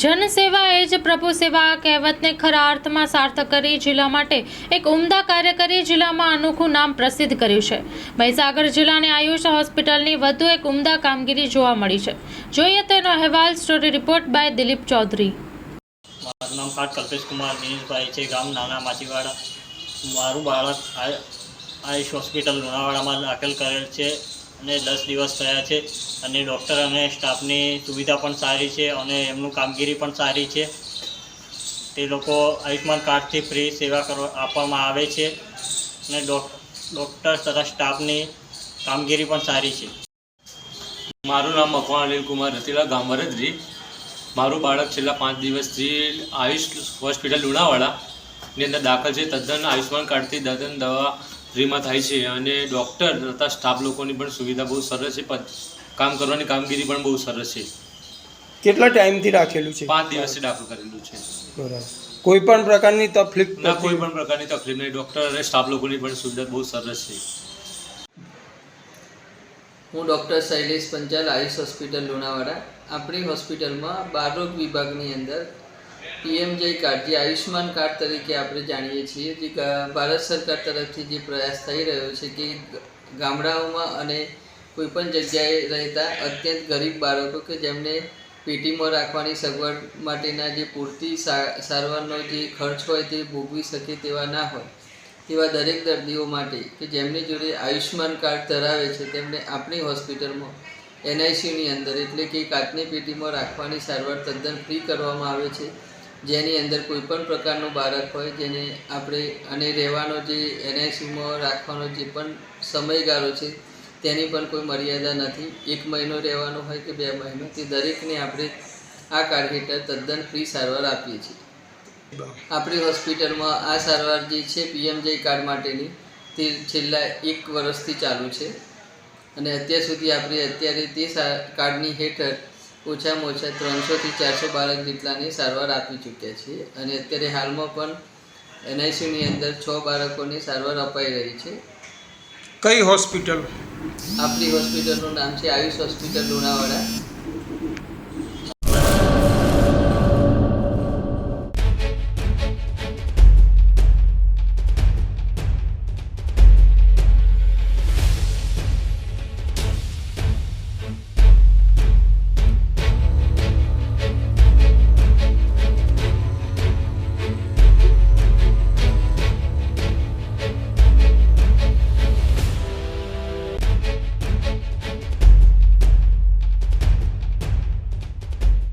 જનસેવા એ જ પ્રભુ સેવા કહેવતને ખરા અર્થમાં સાર્થક કરી જિલ્લા માટે એક ઉમદા કાર્ય કરી જિલ્લામાં અનોખું નામ પ્રસિદ્ધ કર્યું છે. મહીસાગર જિલ્લાની આયુષ હોસ્પિટલની વધુ એક ઉમદા કામગીરી જોવા મળી છે. જોઈએ તેનો અહેવાલ story report by Dilip Chaudhary. મારું નામ ખાટ કલ્પેશ કુમાર છે, ગામ નાના માચીવાડા મારું બાળક આયુષ હોસ્પિટલ લુણાવાડામાં દાખલ કરેલ છે. અને દસ દિવસ થયા છે. અને ડૉક્ટર અને સ્ટાફની સુવિધા પણ સારી છે અને એમનું કામગીરી પણ સારી છે. તે લોકો આયુષ્માન કાર્ડથી ફ્રી સેવા કરવા, આપવામાં આવે છે. અને ડૉક્ટર તથા સ્ટાફની કામગીરી પણ સારી છે. મારું નામ મકવાણ અનિલકુમાર રતીલા ગામ વરદરી મારું બાળક છેલ્લા પાંચ દિવસથી આયુષ હોસ્પિટલ લુણાવાડાની અંદર દાખલ છે. તદ્દન આયુષ્માન કાર્ડથી તદ્દન દવા ફ્રીમાં થાય છે અને ડૉક્ટર તથા સ્ટાફ લોકોની પણ સુવિધા બહુ સરસ છે. કામ કરવાની કામગીરી પણ બહુ સરસ છે. કેટલા ટાઈમથી રાખેલું છે? પાંચ દિવસથી દાખલ કરેલું છે. બરાબર. કોઈ પણ પ્રકારની તકલીફ ના કોઈ પણ પ્રકારની તકલીફ નહીં. ડૉક્ટર અને સ્ટાફ લોકોની પણ સુવિધા બહુ સરસ છે. હું ડૉક્ટર શૈલેષ પંચાલ આયુષ હોસ્પિટલ લુણાવાડા. આપણી હોસ્પિટલમાં બાળરોગ વિભાગની અંદર પીએમજય કાર્ડ, જે આયુષ્યમાન કાર્ડ તરીકે આપણે જાણીએ છીએ, જે ભારત સરકાર તરફથી જે પ્રયાસ થઈ રહ્યો છે કે ગામડાઓમાં અને કોઈપણ જગ્યાએ રહેતા અત્યંત ગરીબ બાળકો કે જેમને પેટીમાં રાખવાની સગવડ માટેના જે પૂરતી સારવારનો જે ખર્ચ હોય તે ભોગવી શકે તેવા ના હોય, તેવા દરેક દર્દીઓ માટે કે જેમની જોડે આયુષ્યમાન કાર્ડ ધરાવે છે, તેમને આપણી હોસ્પિટલમાં એનઆઈસીયુની અંદર એટલે કે કાચની પેટીમાં રાખવાની સારવાર તદ્દન ફ્રી કરવામાં આવે છે. જેની અંદર કોઈ પણ પ્રકારનું બાળક હોય, જેને આપણે અને રહેવાનો જે એનઆઈસીમાં રાખવાનો જે પણ સમયગાળો છે, તેની પણ કોઈ મર્યાદા નથી. એક મહિનો રહેવાનો હોય કે બે મહિનો, તે દરેકને આપણે આ કાર્ડ હેઠળ તદ્દન ફ્રી સારવાર આપીએ છીએ. આપણી હોસ્પિટલમાં આ સારવાર જે છે પીએમજય કાર્ડ માટેની, તે છેલ્લા એક વર્ષથી ચાલુ છે. અને અત્યાર સુધી આપણે અત્યારે તે કાર્ડની હેઠળ ઓછામાં ઓછા ત્રણસોથી ચારસો બાળક જેટલાની સારવાર આપી ચૂક્યા છીએ. અને અત્યારે હાલમાં પણ એનઆઈસીની અંદર છ બાળકોની સારવાર અપાઈ રહી છે. કઈ હોસ્પિટલ? આપણી હોસ્પિટલનું નામ છે આયુષ હોસ્પિટલ લુણાવાડા.